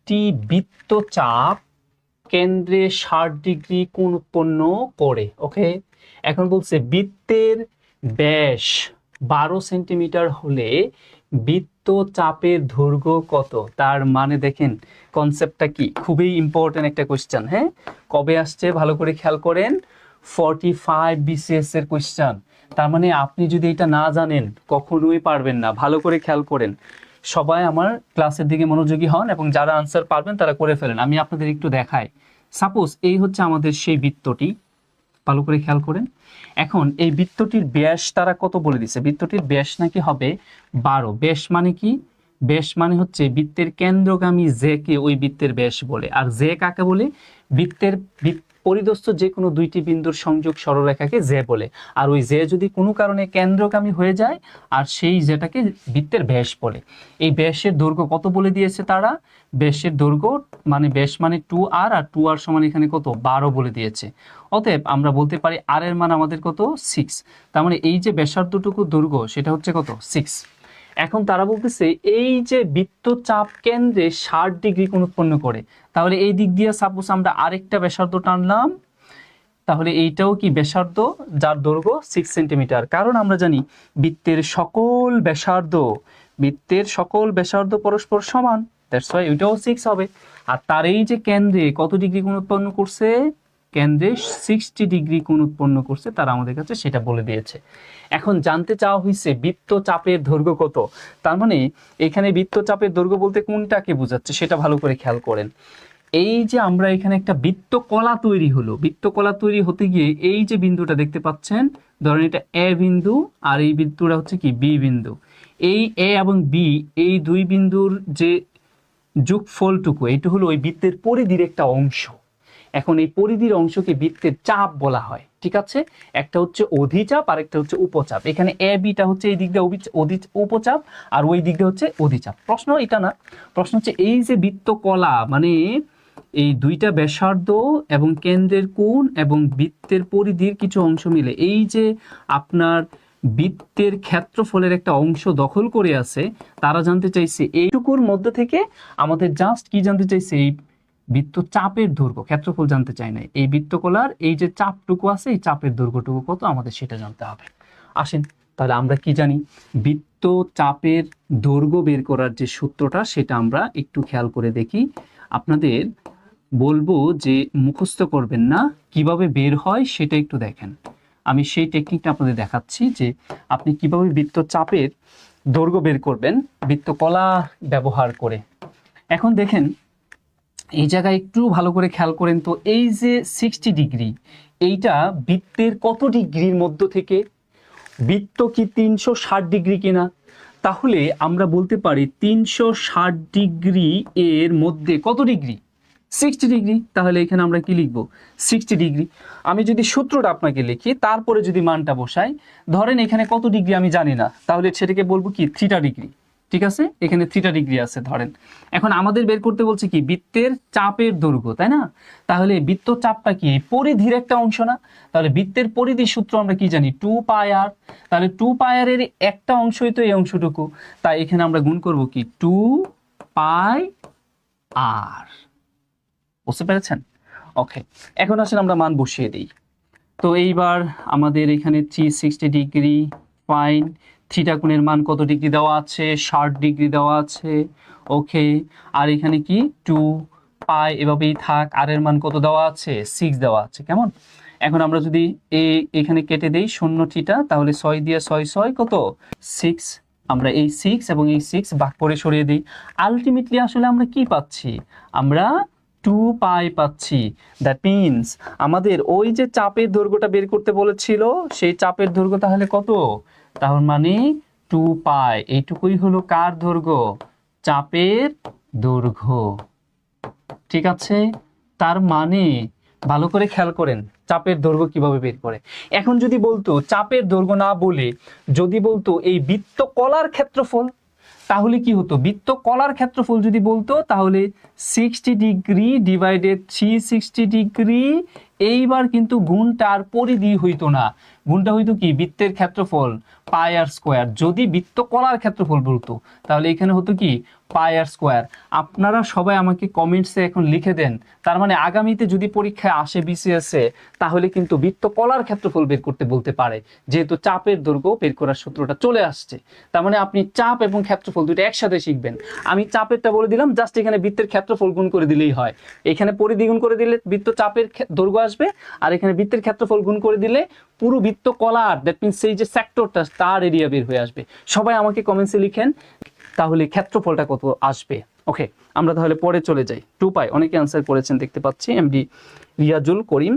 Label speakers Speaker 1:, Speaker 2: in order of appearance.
Speaker 1: একটি বৃত্তচাপ কেন্দ্রে ষাট ডিগ্রি কোণ উৎপন্ন করে, ওকে? এখন বলছে বৃত্তের ব্যাস বারো সেন্টিমিটার হলে বৃত্ত চাপের দৈর্ঘ্য কত? তার মানে দেখেন কনসেপ্টটা কি? খুবই ইম্পর্টেন্ট একটা কোয়েশ্চেন হ্যাঁ? কবে আসছে? ভালো করে খেয়াল করেন। ফর্টি ফাইভ বিসিএস এর কোয়েশ্চেন তার মানে আপনি যদি এটা না জানেন, কখনোই পারবেন না। ভালো করে খেয়াল করেন। সবাই আমার ক্লাসের দিকে মনোযোগী হন এবং যারা আনসার পারবেন তারা করে ফেলেন। আমি আপনাদের একটু দেখাই। সাপোজ এই হচ্ছে আমাদের সেই বৃত্তটি। ভালো করে খেয়াল করেন। এখন এই বৃত্তটির ব্যাস তারা কত বলে দিছে? বৃত্তটির ব্যাস নাকি হবে বারো। ব্যাস মানে কি? ব্যাস মানে হচ্ছে বৃত্তের কেন্দ্রগামী জেকে ওই বৃত্তের ব্যাস বলে। আর জে কাকে বলে? বৃত্তের বৃত্ত- পরিদস্থ যে কোনো দুইটি বিন্দুর সংযোগ সরলরেখাকে জে বলে। আর ওই জে যদি কোনো কারণে কেন্দ্রগামী হয়ে যায়, আর সেই জেটাকে বৃত্তের ব্যাস বলে। এই ব্যাসের দৈর্ঘ্য কত বলে দিয়েছে তারা? ব্যাসের দৈর্ঘ্য মানে ব্যাস মানে টু আর আর টু আর সমান এখানে কত? বারো বলে দিয়েছে। অতএব আমরা বলতে পারি আর এর মান আমাদের কত? সিক্স। তার মানে এই যে ব্যাসার্ধটুকু দৈর্ঘ্য, সেটা হচ্ছে কত? সিক্স। এখন তারা বলতেছে, এই যে বৃত্তচাপ কেন্দ্রে ষাট ডিগ্রি কোণ উৎপন্ন করে, তাহলে এই দিক দিয়ে সাপোজ আমরা আরেকটা ব্যাসার্ধ টানলাম, তাহলে এইটাও কি ব্যাসার্ধ? যার দৈর্ঘ্য সিক্স সেন্টিমিটার কারণ আমরা জানি বৃত্তের সকল ব্যাসার্ধ, বৃত্তের সকল ব্যাসার্ধ পরস্পর সমান। দ্যাটস ওয়াই ওইটাও সিক্স হবে। আর তার এই যে কেন্দ্রে কত ডিগ্রি কোণ উৎপন্ন করছে? কেন্দ্রে সিক্সটি ডিগ্রি কোণ উৎপন্ন করছে, তারা আমাদের কাছে সেটা বলে দিয়েছে। এখন জানতে চাওয়া হয়েছে বৃত্ত চাপের দৈর্ঘ্য কত? তার মানে এখানে বৃত্ত চাপের দৈর্ঘ্য বলতে কোনটাকে বোঝাচ্ছে সেটা ভালো করে খেয়াল করেন। এই যে আমরা এখানে একটা বৃত্তকলা তৈরি হলো, বৃত্তকলা তৈরি হতে গিয়ে এই যে বিন্দুটা দেখতে পাচ্ছেন, ধরেন এটা এ বিন্দু আর এই বিন্দুটা হচ্ছে কি বি বিন্দু। এই এ এবং বি, এই দুই বিন্দুর যে যোগফলটুকু এইটা হলো ওই বৃত্তের পরিধির একটা অংশ। এখন এই পরিধির অংশকে বৃত্তের চাপ বলা হয়, ঠিক আছে? একটা হচ্ছে অধিচাপ আর একটা হচ্ছে উপচাপ। এখানে এ বিটা হচ্ছে এই দিকটা অভি- অধি- উপচাপ, আর ওই দিকটা হচ্ছে অধিচাপ। প্রশ্ন এটা না, প্রশ্ন হচ্ছে এই যে বৃত্তকলা মানে এই দুইটা ব্যাসার্ধ এবং কেন্দ্রের কোণ এবং বৃত্তের পরিধির কিছু অংশ মিলে, এই যে আপনার বৃত্তের ক্ষেত্রফলের একটা অংশ দখল করে আছে, তারা জানতে চাইছে, এইটুকুর মধ্যে থেকে আমাদের জাস্ট কি জানতে চাইছে? এই বৃত্ত চাপের দৈর্ঘ্য ক্ষেত্রফল জানতে চাই না এই বৃত্তকলার, এই যে চাপটুকু আছে, এই চাপের দৈর্ঘ্যটুকু কত? আমাদের সেটা জানতে হবে। আসেন, তাহলে আমরা কি জানি? বৃত্ত চাপের দৈর্ঘ্য বের করার যে সূত্রটা, সেটা আমরা একটু খেয়াল করে দেখি। আপনাদের বলব যে মুখস্থ করবেন না, কীভাবে বের হয় সেটা একটু দেখেন। আমি সেই টেকনিকটা আপনাদের দেখাচ্ছি যে আপনি কীভাবে বৃত্ত চাপের দৈর্ঘ্য বের করবেন, বৃত্তকলা ব্যবহার করে। এখন দেখেন এই জায়গায় একটু ভালো করে খেয়াল করেন তো, এই যে সিক্সটি ডিগ্রি এইটা বৃত্তের কত ডিগ্রির মধ্য থেকে? বৃত্ত কি তিনশো ষাট ডিগ্রি কিনা? তাহলে আমরা বলতে পারি তিনশো ষাট ডিগ্রি এর মধ্যে কত ডিগ্রি? Sixty degree. তাহলে এখানে আমরা কি লিখব? Sixty degree. আমি যদি সূত্রটা আপনাকে লিখি, তারপরে যদি মানটা বসাই, ধরেন এখানে কত ডিগ্রি আমি জানি না, তাহলে সেটাকে বলব কি থ্রিটা ডিগ্রি ঠিক আছে? এখানে থ্রিটা ডিগ্রি আছে, ধরেন। এখন আমাদের বের করতে বলছে কি, বৃত্তের চাপের দৈর্ঘ্য, তাই না? তাহলে বৃত্ত চাপটা কি? পরিধির একটা অংশ না? তাহলে বৃত্তের পরিধির সূত্র আমরা কি জানি? টু পায়ার তাহলে টু পায়ারের একটা অংশই তো এই অংশটুকু। তাই এখানে আমরা গুণ করব কি? টু পাই আর বুঝতে পেরেছেন? ওকে এখন আসলে আমরা মান বসিয়ে দিই। তো এইবার আমাদের এখানে থ্রি সিক্সটি ডিগ্রি ফাইন থ্রিটা কোণের মান কত ডিগ্রি দেওয়া আছে? ষাট ডিগ্রি দেওয়া আছে। ওকে আর এখানে কি? টু পাই এভাবেই থাক আর এর মান কত দেওয়া আছে? সিক্স দেওয়া আছে, কেমন? এখন আমরা যদি এ, এখানে কেটে দেই, শূন্য থ্রিটা তাহলে ছয় দিয়ে ছয় ছয় কত? সিক্স আমরা এই সিক্স এবং এই সিক্স বাক করে সরিয়ে দিই। আলটিমেটলি আসলে আমরা কি পাচ্ছি? আমরা টু পাই পাচ্ছি। দ্যাট মিনস আমাদের ওই যে চাপের দৈর্ঘ্যটা বের করতে বলেছিল, সেই চাপের দৈর্ঘ্য তাহলে কত? তার মানে টু পাই। এইটুকুই হলো কার দৈর্ঘ্য? চাপের দৈর্ঘ্য। ঠিক আছে? তার মানে ভালো করে খেয়াল করেন, চাপের দৈর্ঘ্য কীভাবে বের করে। এখন যদি বলতো, চাপের দৈর্ঘ্য না বলে, যদি বলতো এই বৃত্তকলার ক্ষেত্রফল, তাহলে কি হতো? বৃত্ত কলার ক্ষেত্রফল যদি বলতো, তাহলে sixty degree divided three sixty degree এইবার কিন্তু গুণটার পরিধি হইতো না। গুণটা হইতো কি? বৃত্তের ক্ষেত্রফল পাই আর স্কোয়ার। যদি বৃত্ত কলার ক্ষেত্রফল বলতো, তাহলে এখানে হতো কি? Pi r square. আপনারা সবাই আমাকে কমেন্টসে এখন লিখে দেন। তার মানে আগামীতে যদি পরীক্ষায় আসে বিসিএস তাহলে কিন্তু বৃত্ত কলার ক্ষেত্রফল বের করতে বলতে পারে। যেহেতু চাপের দৈর্ঘ্য বের করার সূত্রটা চলে আসছে। তার মানে আপনি চাপ এবং ক্ষেত্রফল দুটো একসাথে শিখবেন। আমি চাপেরটা বলে দিলাম জাস্ট এখানে বৃত্তের ক্ষেত্রফল গুণ করে দিলেই হয়। এখানে পরিধি গুণ করে দিলে বৃত্ত চাপের দৈর্ঘ্য আসবে, আর এখানে বৃত্তের ক্ষেত্রফল গুণ করে দিলে পুরো বৃত্ত কলার দ্যাট মিনস এই যে সেক্টরটা তার এরিয়া বের হয়ে আসবে। সবাই আমাকে কমেন্টসে লিখেন, তাহলে ক্ষেত্রফলটা কত আসবে? ওকে আমরা তাহলে পরে চলে যাই। টু পাই অনেকে অ্যান্সার করেছেন, দেখতে পাচ্ছি এমডি রিয়াজুল করিম।